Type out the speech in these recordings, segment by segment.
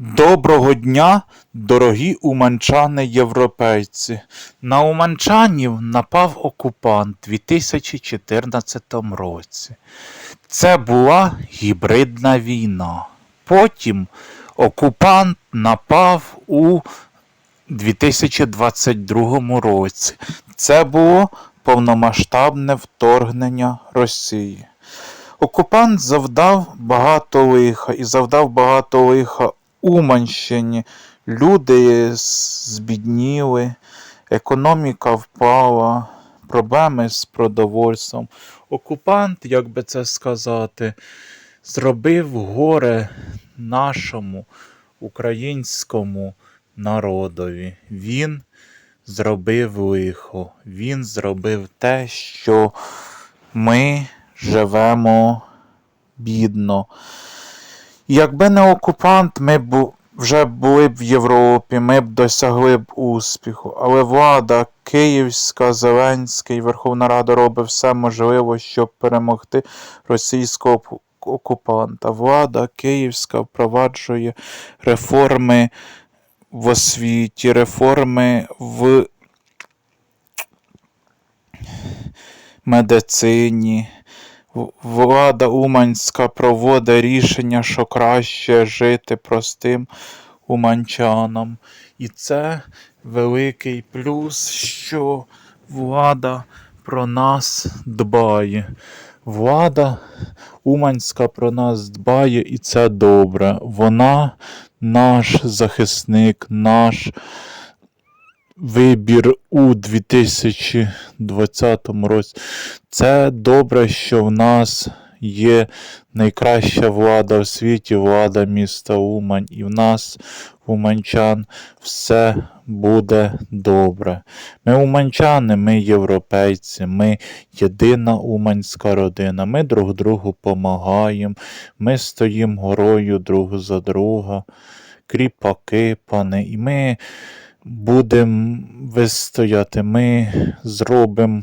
Доброго дня, дорогі уманчани європейці. На уманчанів напав окупант у 2014 році. Це була гібридна війна. Потім окупант напав у 2022 році. Це було повномасштабне вторгнення Росії. Окупант завдав багато лиха і завдав багато лиха Уманщині. Люди збідніли, економіка впала, проблеми з продовольством. Окупант, як би це сказати, зробив горе нашому українському народові. Він зробив лихо. Він зробив те, що ми живемо бідно. Якби не окупант, ми б вже були б в Європі, ми б досягли б успіху. Але влада Київська, Зеленська і Верховна Рада робить все можливе, щоб перемогти російського окупанта. Влада Київська впроваджує реформи в освіті, реформи в медицині. Влада Уманська проводить рішення, що краще жити простим уманчанам. І це великий плюс, що влада про нас дбає. Влада Уманська про нас дбає, і це добре. Вона наш захисник, наш вибір у 2020 році. Це добре, що в нас є найкраща влада в світі, влада міста Умань, і в нас, уманчан, все буде добре. Ми уманчани, ми європейці, ми єдина уманська родина. Ми друг другу помагаємо, ми стоїмо горою друг за друга, кріпаки, пани, і ми будемо вистояти, ми зробимо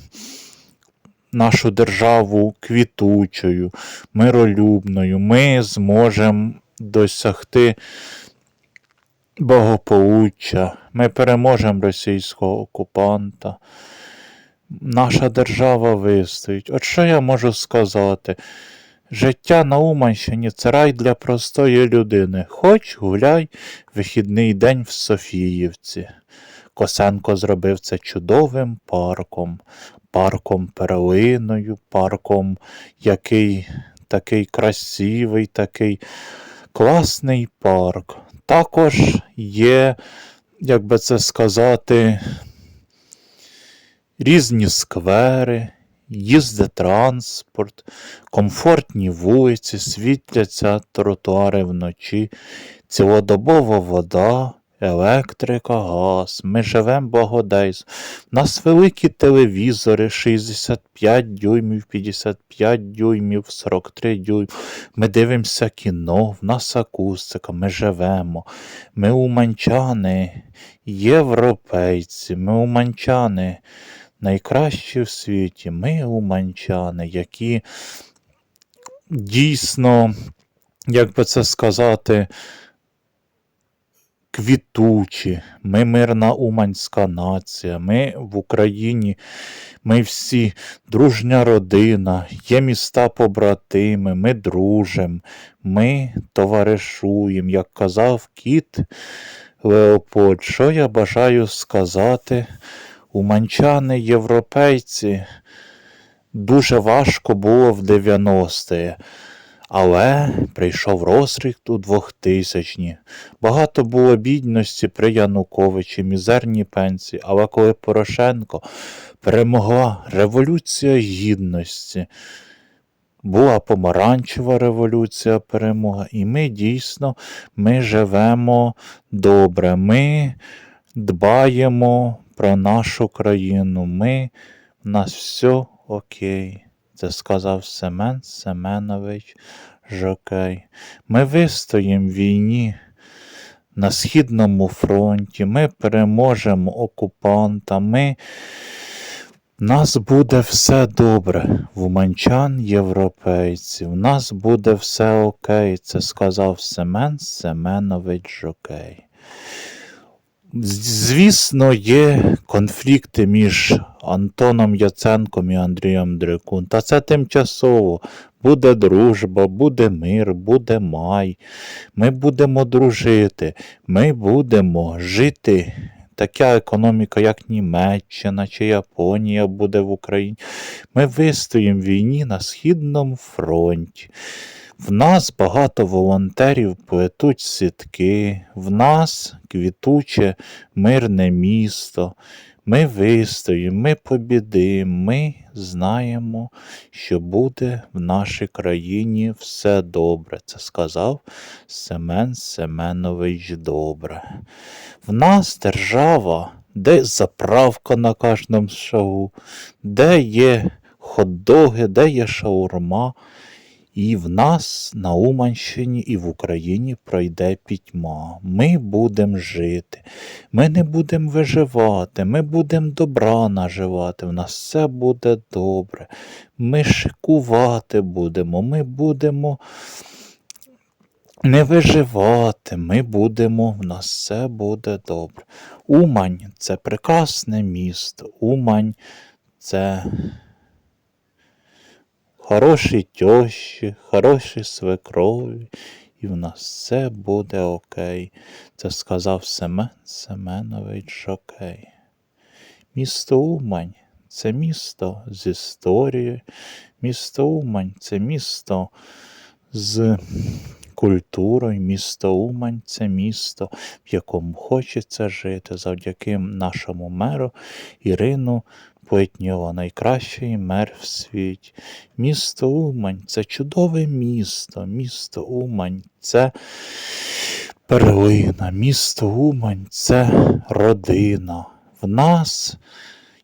нашу державу квітучою, миролюбною. Ми зможемо досягти благополуччя. Ми переможемо російського окупанта. Наша держава вистоїть. От що я можу сказати? Життя на Уманщині це рай для простої людини. Хоч гуляй вихідний день в Софіївці. Косенко зробив це чудовим парком, парком перлиною, парком, який такий красивий, такий класний парк. Також є, як би це сказати, різні сквери, їздить транспорт, комфортні вулиці, світляться тротуари вночі, цілодобова вода, електрика, газ. Ми живемо благодейсно. У нас великі телевізори 65 дюймів, 55 дюймів, 43 дюймів. Ми дивимося кіно, в нас акустика, ми живемо. Ми уманчани, європейці, ми уманчани найкращі в світі. Ми уманчани, які дійсно, як би це сказати, квітучі, ми мирна уманська нація, ми в Україні, ми всі дружня родина, є міста побратими, ми дружим, ми товаришуємо, як казав кіт Леопольд. Що я бажаю сказати? Уманчани, європейці, дуже важко було в 90-ті. Але прийшов розрік у 2000-ні. Багато було бідності при Януковичі, мізерні пенсії. Але коли Порошенко перемогла Революція Гідності, була помаранчева революція перемога, і ми дійсно ми живемо добре. Ми дбаємо про нашу країну. Ми, в нас все окей. Це сказав Семен Семенович Жокей. Ми вистоїмо в війні на Східному фронті, ми переможемо окупанта, ми нас буде все добре, в уманчан європейців. Нас буде все окей, це сказав Семен Семенович Жокей. Звісно, є конфлікти між Антоном Яценком і Андрієм Дрикун. Та це тимчасово. Буде дружба, буде мир, буде май. Ми будемо дружити, ми будемо жити. Така економіка, як Німеччина чи Японія буде в Україні. Ми вистоїмо в війні на Східному фронті. В нас багато волонтерів плетуть сітки, в нас квітуче мирне місто. Ми вистоїмо, ми побідимо, ми знаємо, що буде в нашій країні все добре. Це сказав Семен Семенович Добре. В нас держава, де заправка на кожному шагу, де є хот-доги, де є шаурма. І в нас на Уманщині і в Україні пройде пітьма. Ми будемо жити. Ми не будемо виживати, ми будемо добра наживати. В нас все буде добре. Ми шикувати будемо, ми будемо не виживати, ми будемо, в нас все буде добре. Умань це прекрасне місто. Умань це хороші тьощі, хороші свекрові, і в нас все буде окей. Це сказав Семен Семенович Жокей. Місто Умань це місто з історією. Місто Умань це місто з культурою. Місто Умань це місто, в якому хочеться жити завдяки нашому меру Ірину Плетньова, найкращий мер в світі. Місто Умань це чудове місто. Місто Умань це перлина. Місто Умань це родина. В нас,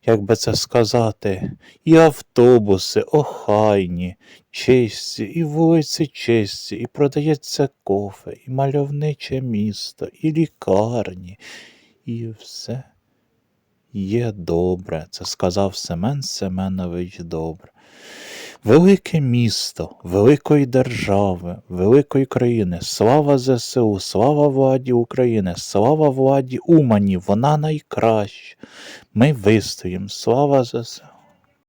як би це сказати, і автобуси охайні, чисті, і вулиці чисті, і продається кофе, і мальовниче місто, і лікарні, і все є добре. Це сказав Семен Семенович Добре. Велике місто, великої держави, великої країни, слава ЗСУ, слава владі України, слава владі Умані, вона найкраща. Ми вистоїмо, слава ЗСУ.